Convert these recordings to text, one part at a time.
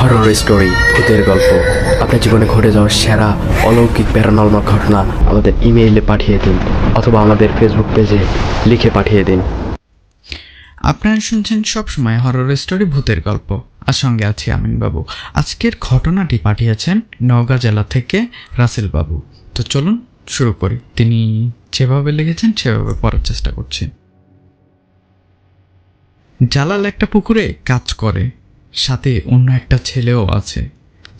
Horror story ভূতের গল্প। আপনার জীবনে ঘটে যাওয়া সেরা, অলৌকিক, প্যারানর্মাল ঘটনা আমাদের ইমেইলে পাঠিয়ে দিন, অথবা আমাদের ফেসবুক পেজে লিখে পাঠিয়ে দিন। আপনারা শুনছেন সবসময় হরর স্টোরি ভূতের গল্প। আর সঙ্গে আছি আমিন বাবু আজকের ঘটনাটি পাঠিয়েছেন নওগাঁ জেলা থেকে রাসেল বাবু তো চলুন শুরু করি। তিনি যেভাবে লিখেছেন, সেভাবে পড়ার চেষ্টা করছি। জালাল একটা পুকুরে কাজ করে। সাথে অন্য একটা ছেলেও আছে।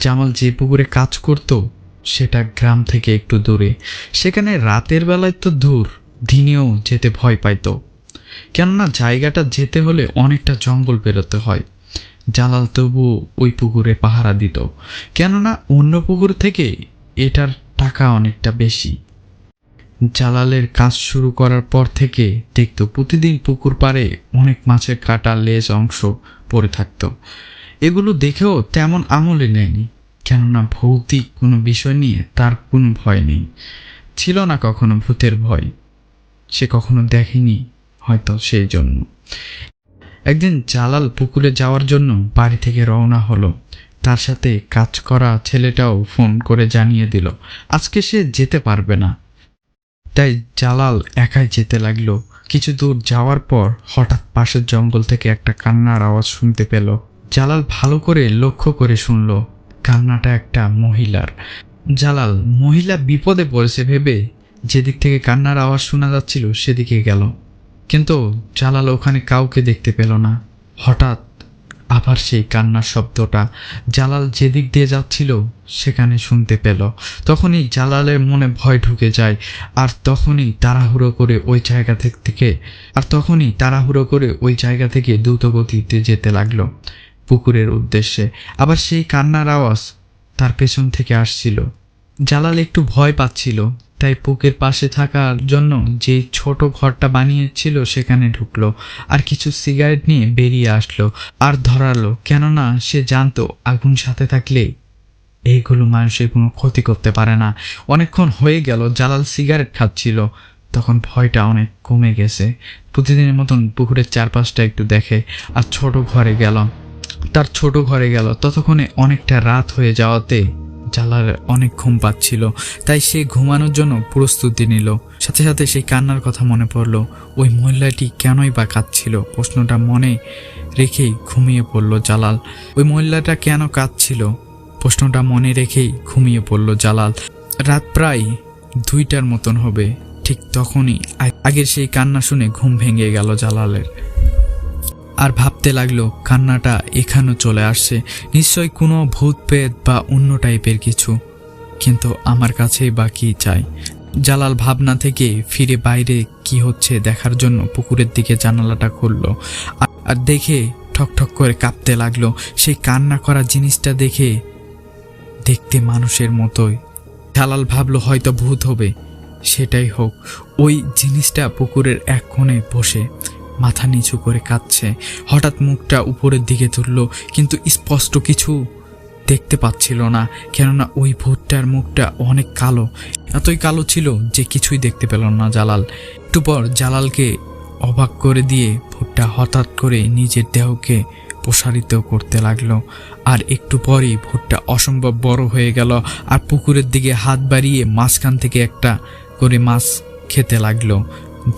জামাল যে পুকুরে কাজ করত, সেটা গ্রাম থেকে একটু দূরে। সেখানে রাতের বেলায় তো দূর দিনেও যেতে ভয় পাইতো। কেননা জায়গাটা যেতে হলে অনেকটা জঙ্গল পেরোতে হয়। জালাল তবু ওই পুকুরে পাহারা দিত। কেননা অন্য পুকুর থেকে এটার টাকা অনেকটা বেশি। জালালের কাজ শুরু করার পর থেকে দেখতো প্রতিদিন পুকুর পাড়ে অনেক মাছের কাটা, লেজ, অংশ পড়ে থাকতো। এগুলো দেখেও তেমন আমলে নেয়নি, কেননা ভৌতিক কোনো বিষয় নিয়ে তার কোনো ভয় নেই। ছিল না কখনো ভূতের ভয়। সে কখনো দেখেনি হয়তো সেই জন্য। একদিন জালাল পুকুরে যাওয়ার জন্য বাড়ি থেকে রওনা হলো। তার সাথে কাজ করা ছেলেটাও ফোন করে জানিয়ে দিল, আজকে সে যেতে পারবে না। তাই জালাল একাই যেতে লাগল। কিছু দূর যাওয়ার পর হঠাৎ পাশের জঙ্গল থেকে একটা কান্নার আওয়াজ শুনতে পেল। জালাল ভালো করে লক্ষ্য করে শুনল, কান্নাটা একটা মহিলার। জালাল, মহিলা বিপদে পড়েছে ভেবে যেদিক থেকে কান্নার আওয়াজ শোনা যাচ্ছিল সেদিকে গেল। কিন্তু জালাল ওখানে কাউকে দেখতে পেল না। হঠাৎ আবার সেই কান্নার শব্দটা জালাল যেদিক দিয়ে যাচ্ছিল সেখানে শুনতে পেল। তখনই জালালের মনে ভয় ঢুকে যায় আর তখনই তাড়াহুড়ো করে ওই জায়গা থেকে, আর তখনই তাড়াহুড়ো করে ওই জায়গা থেকে দ্রুতগতিতে যেতে লাগল পুকুরের উদ্দেশ্যে। আবার সেই কান্নার আওয়াজ তার পেছন থেকে আসছিল। জালাল একটু ভয় পাচ্ছিল। তাই পুকের পাশে থাকার জন্য যে ছোট ঘরটা বানিয়েছিল সেখানে ঢুকলো আর কিছু সিগারেট নিয়ে বেরিয়ে আসলো আর ধরালো। কেননা সে জানতো আগুন সাথে থাকলে এইগুলো মানুষের কোনো ক্ষতি করতে পারে না। অনেকক্ষণ হয়ে গেল, জালাল সিগারেট খাচ্ছিল। তখন ভয়টা অনেক কমে গেছে। প্রতিদিনের মতন পুকুরের চারপাশটা একটু দেখে আর ছোট ঘরে গেল। তার ছোট ঘরে গেল। ততক্ষণে অনেকটা রাত হয়ে যাওয়াতে জালার অনেক ঘুম পাচ্ছিল। তাই সে ঘুমানোর জন্য প্রস্তুতি নিল। সাথে সাথে সেই কান্নার কথা মনে পড়ল। ওই মহিলাটি কেনই বা কাঁদছিল? প্রশ্নটা মনে রেখেই ঘুমিয়ে পড়ল জালাল। ওই মহিলাটা কেন কাঁদছিল? প্রশ্নটা মনে রেখেই ঘুমিয়ে পড়ল জালাল। রাত প্রায় দুইটার মতন হবে। ঠিক তখনই আগের সেই কান্না শুনে ঘুম ভেঙে গেল জালালের। আর ভাবতে লাগল, কান্নাটা এখানেও চলে আসছে। নিশ্চয় কোনো ভূত পেত বা অন্য টাইপের কিছু। কিন্তু আমার কাছেই বা কি চাই। জালাল ভাবনা থেকে ফিরে বাইরে কি হচ্ছে দেখার জন্য পুকুরের দিকে জানালাটা খুললো। আর- আর দেখে ঠকঠক করে কাঁপতে লাগল। সেই কান্না করা জিনিসটা দেখে দেখতে মানুষের মতোই। জালাল ভাবলো, হয়তো ভূত হবে। সেটাই হোক। ওই জিনিসটা পুকুরের এক কোণে বসে। মাথা নিচু করে কাঁদছে। হঠাৎ মুখটা উপরের দিকে তুলল, কিন্তু স্পষ্ট কিছু দেখতে পাচ্ছিল না, কেননা ওই ভূতটার মুখটা অনেক কালো, এতই কালো ছিল যে কিছুই দেখতে পেল না জালাল। একটু পর জালালকে অবাক করে দিয়ে ভূতটা হঠাৎ করে নিজের দেহকে প্রসারিত করতে লাগল, আর একটু পরেই ভূতটা অসম্ভব বড় হয়ে গেল, আর পুকুরের দিকে হাত বাড়িয়ে মাঝখান থেকে একটা করে মাছ খেতে লাগল।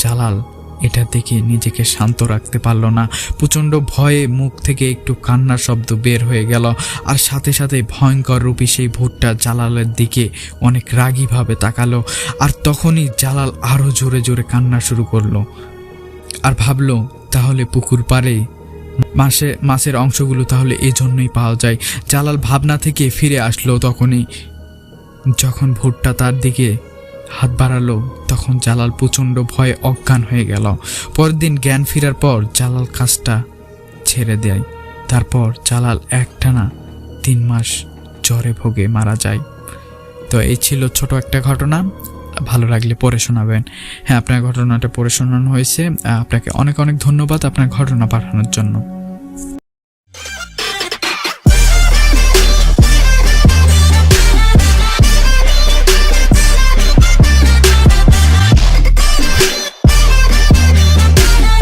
জালাল এটা দেখে নিজেকে শান্ত রাখতে পারল না। প্রচণ্ড ভয়ে মুখ থেকে একটু কান্নার শব্দ বের হয়ে গেল। আর সাথে সাথে ভয়ঙ্কর রূপী সেই ভূতটা জালালের দিকে অনেক রাগীভাবে তাকালো। আর তখনই জালাল আরও জোরে জোরে কান্না শুরু করল। আর ভাবলো, তাহলে পুকুর পাড়ে মাসে, মাছের অংশগুলো তাহলে এজন্যই পাওয়া যায়। জালাল ভাবনা থেকে ফিরে আসলো তখনই। যখন ভুট্টা তার দিকে হাত বাড়ালো, তখন জালাল প্রচণ্ড ভয়ে অজ্ঞান হয়ে গেল। পরের দিন জ্ঞান ফেরার পর জালাল কাজটা ছেড়ে দেয়। তারপর জালাল একটানা তিন মাস জ্বরে ভোগে মারা যায়। তো এই ছিল ছোট একটা ঘটনা। ভালো লাগলে পড়ে শোনাবেন। হ্যাঁ আপনার ঘটনাটা পড়ে শোনানো হয়েছে। আপনাকে অনেক অনেক ধন্যবাদ আপনার ঘটনা পাঠানোর জন্য।